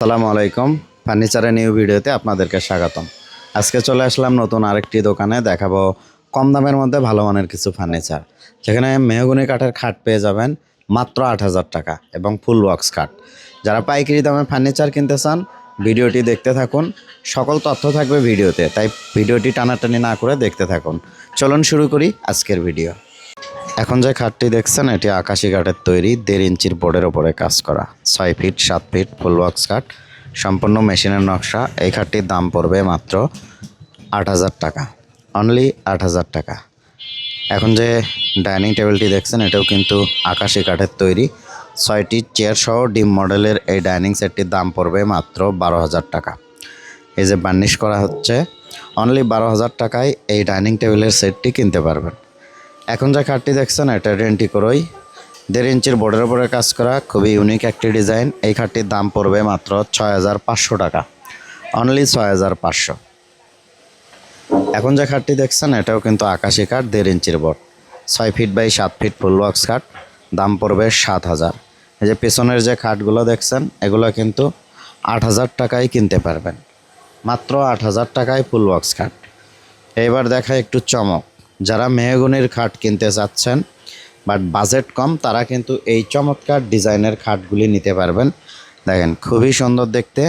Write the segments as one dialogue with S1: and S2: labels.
S1: আসসালামু আলাইকুম। ফার্নিচারের নিউ ভিডিওতে আপনাদেরকে স্বাগতম। আজকে চলে আসলাম নতুন আরেকটি দোকানে, দেখাবো কম দামের মধ্যে ভালো মানের কিছু ফার্নিচার। যেখানে মেহগুনি কাঠের খাট পেয়ে যাবেন মাত্র আট হাজার টাকা এবং ফুল বক্স খাট। যারা পাইকারি দামে ফার্নিচার কিনতে চান, ভিডিওটি দেখতে থাকুন। সকল তথ্য থাকবে ভিডিওতে, তাই ভিডিওটি টানাটানি না করে দেখতে থাকুন। চলুন শুরু করি আজকের ভিডিও। এখন যে খাটটি দেখছেন, এটি আকাশি কাঠের তৈরি, দেড় ইঞ্চির বোর্ডের ওপরে কাজ করা। ছয় ফিট, সাত ফিট, ফুল বক্স কাঠ, সম্পূর্ণ মেশিনের নকশা। এই খাটটির দাম পড়বে মাত্র আট হাজার টাকা। অনলি আট হাজার টাকা। এখন যে ডাইনিং টেবিলটি দেখছেন, এটাও কিন্তু আকাশি কাঠের তৈরি। ছয়টি চেয়ার সহ ডিম মডেলের এই ডাইনিং সেটটির দাম পড়বে মাত্র বারো হাজার টাকা। এই যে বার্নিশ করা হচ্ছে অনলি বারো হাজার টাকায় এই ডাইনিং টেবিলের সেটটি কিনতে পারবেন। এখন যে খাটটি দেখছেন, এটা রেন্টি করোই। দেড় ইঞ্চির বোর্ডের উপরে কাজ করা, খুবই ইউনিক একটি ডিজাইন এই খাটটির দাম পড়বে মাত্র ছয় হাজার পাঁচশো টাকা। অনলি ছয় হাজার পাঁচশো। এখন যে খাটটি দেখছেন, এটাও কিন্তু আকাশি কাঠ দেড় ইঞ্চির বোর্ড ছয় ফিট বাই সাত ফিট ফুল বক্স খাট, দাম পড়বে সাত হাজার। এই যে পেছনের যে খাটগুলো দেখছেন, এগুলো কিন্তু আট হাজার টাকায় কিনতে পারবেন। মাত্র আট হাজার টাকায় ফুল বক্স খাট। এবার দেখা একটু চমক। যারা মেহগুনির খাট কিনতে চাচ্ছেন বাট বাজেট কম, তারা কিন্তু এই চমৎকার ডিজাইনের খাটগুলি নিতে পারবেন। দেখেন, খুবই সুন্দর দেখতে।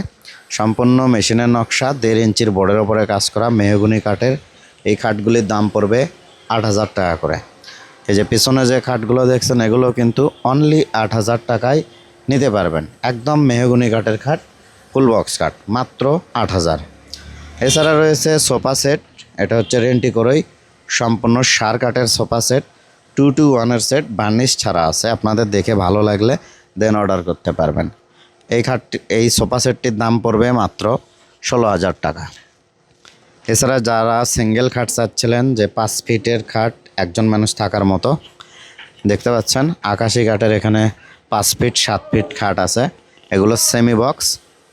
S1: সম্পূর্ণ মেশিনের নকশা, দেড় ইঞ্চির বোর্ডের ওপরে কাজ করা মেহগুনি কাঠের এই খাটগুলির দাম পড়বে আট হাজার টাকা করে। এই যে পিছনে যে খাটগুলো দেখছেন, এগুলো কিন্তু অনলি আট হাজার টাকায় নিতে পারবেন। একদম মেহগুনি কাঠের খাট ফুল বক্স কাঠ মাত্র আট হাজার। এছাড়া রয়েছে সোফা সেট, এটা হচ্ছে রেন্টি করই। সম্পূর্ণ সার কাঠের সোফা সেট টু টু ওয়ানের সেট বার্নিশ ছাড়া আছে। আপনাদের দেখে ভালো লাগলে দেন অর্ডার করতে পারবেন। এই খাটটি এই সোফা সেটটির দাম পড়বে মাত্র ষোলো হাজার টাকা। এছাড়া যারা সিঙ্গেল খাট চাচ্ছিলেন, যে পাঁচ ফিটের খাট, একজন মানুষ থাকার মতো, দেখতে পাচ্ছেন আকাশি কাঠের এখানে পাঁচ ফিট, সাত ফিট খাট আছে। এগুলো সেমি বক্স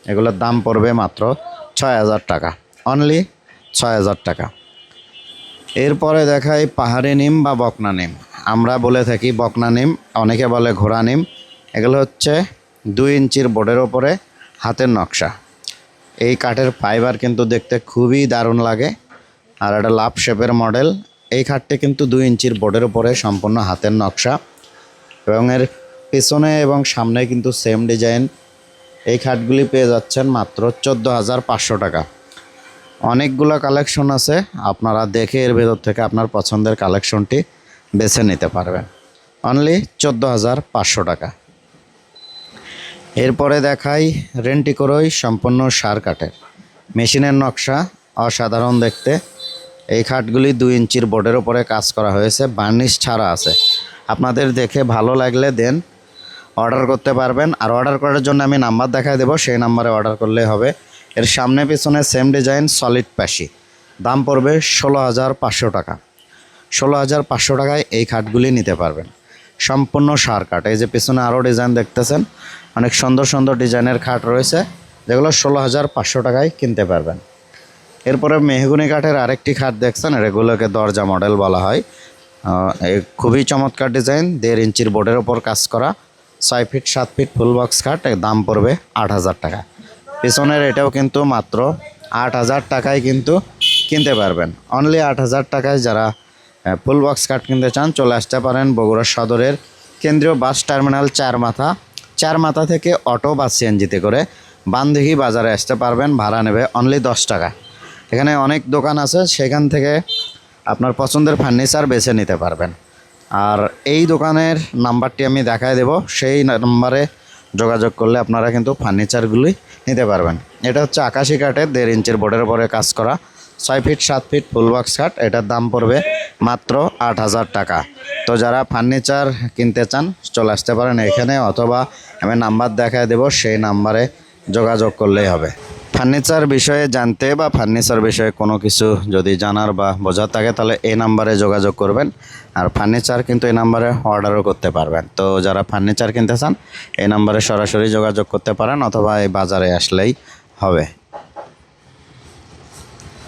S1: এগুলোর দাম পড়বে মাত্র ছয় হাজার টাকা। অনলি ছয় হাজার টাকা। এরপরে দেখাই পাহাড়ি নিম বা বকনা নিম। আমরা বলে থাকি বকনা নিম, অনেকে বলে ঘোড়া নিম। এগুলো হচ্ছে দুই ইঞ্চির বোর্ডের ওপরে হাতের নকশা। এই কাঠের ফাইবার কিন্তু দেখতে খুবই দারুণ লাগে। আর এটা লাভ শেপের মডেল। এই খাটটি কিন্তু দুই ইঞ্চির বোর্ডের উপরে সম্পূর্ণ হাতের নকশা। এবং এর পেছনে এবং সামনে কিন্তু সেম ডিজাইন এই খাটগুলি পেয়ে যাচ্ছেন মাত্র চোদ্দ হাজার পাঁচশো টাকা। অনেকগুলো কালেকশন আছে। আপনারা দেখে এর ভেতর থেকে আপনার পছন্দের কালেকশনটি বেছে নিতে পারবেন। অনলি চোদ্দ হাজার পাঁচশো টাকা। এরপরে দেখাই রেন্টি করই সম্পূর্ণ সার কাঠের। মেশিনের নকশা অসাধারণ দেখতে। এই খাটগুলি দুই ইঞ্চির বোর্ডের ওপরে কাজ করা হয়েছে, বার্নিশ ছাড়া আছে। আপনাদের দেখে ভালো লাগলে দেন, অর্ডার করতে পারবেন। আর অর্ডার করার জন্য আমি নাম্বার দেখায় দেবো, সেই নাম্বারে অর্ডার করলে হবে। এর সামনে পেছনে সেম ডিজাইন সলিড প্যাশি দাম পড়বে ষোলো হাজার পাঁচশো টাকা। ষোলো হাজার পাঁচশো টাকায় এই খাটগুলি নিতে পারবেন। সম্পূর্ণ সার কাঠ। এই যে পিছনে আরও ডিজাইন দেখতেছেন, অনেক সুন্দর সুন্দর ডিজাইনের খাট রয়েছে। যেগুলো ষোলো হাজার পাঁচশো টাকায় কিনতে পারবেন। এরপরে মেহগুনি কাঠের আরেকটি খাট দেখছেন এগুলোকে দরজা মডেল বলা হয়। খুবই চমৎকার ডিজাইন দেড় ইঞ্চির বোর্ডের ওপর কাজ করা। ছয় ফিট সাত ফিট ফুল বক্স খাট দাম পড়বে আট হাজার টাকা। পিছনের এটাও কিন্তু মাত্র আট হাজার টাকায় কিন্তু কিনতে পারবেন। অনলি আট হাজার টাকায় যারা ফুল বক্স কাঠ কিনতে চান, চলে আসতে পারেন বগুড়া সদরের কেন্দ্রীয় বাস টার্মিনাল চার মাথা। চার মাথা থেকে অটো বা সিএনজিতে করে বান্দিহি বাজারে আসতে পারবেন, ভাড়া নেবে অনলি দশ টাকা। এখানে অনেক দোকান আছে, সেখান থেকে আপনার পছন্দের ফার্নিচার বেছে নিতে পারবেন। আর এই দোকানের নাম্বারটি আমি দেখায় দেব, সেই নাম্বারে যোগাযোগ করলে আপনারা কিন্তু ফার্নিচারগুলি নিতে পারবেন। এটা হচ্ছে আকাশি কাঠের, দেড় ইঞ্চের বোর্ডের উপরে কাজ করা। ছয় ফিট, সাত ফিট ফুল বক্স কাঠ, এটার দাম পড়বে মাত্র আট হাজার টাকা। তো যারা ফার্নিচার কিনতে চান, চলে আসতে পারেন এখানে অথবা আমি নাম্বার দেখায় দেব, সেই নাম্বারে যোগাযোগ করলেই হবে। ফার্নিচার বিষয়ে জানতে বা ফার্নিচার বিষয়ে কোনো কিছু যদি জানার বা বোঝার থাকে, তাহলে এই নাম্বারে যোগাযোগ করবেন। আর ফার্নিচার কিন্তু এই নাম্বারে অর্ডারও করতে পারবেন। তো যারা ফার্নিচার কিনতে চান, এই নাম্বারে সরাসরি যোগাযোগ করতে পারেন অথবা এই বাজারে আসলেই হবে।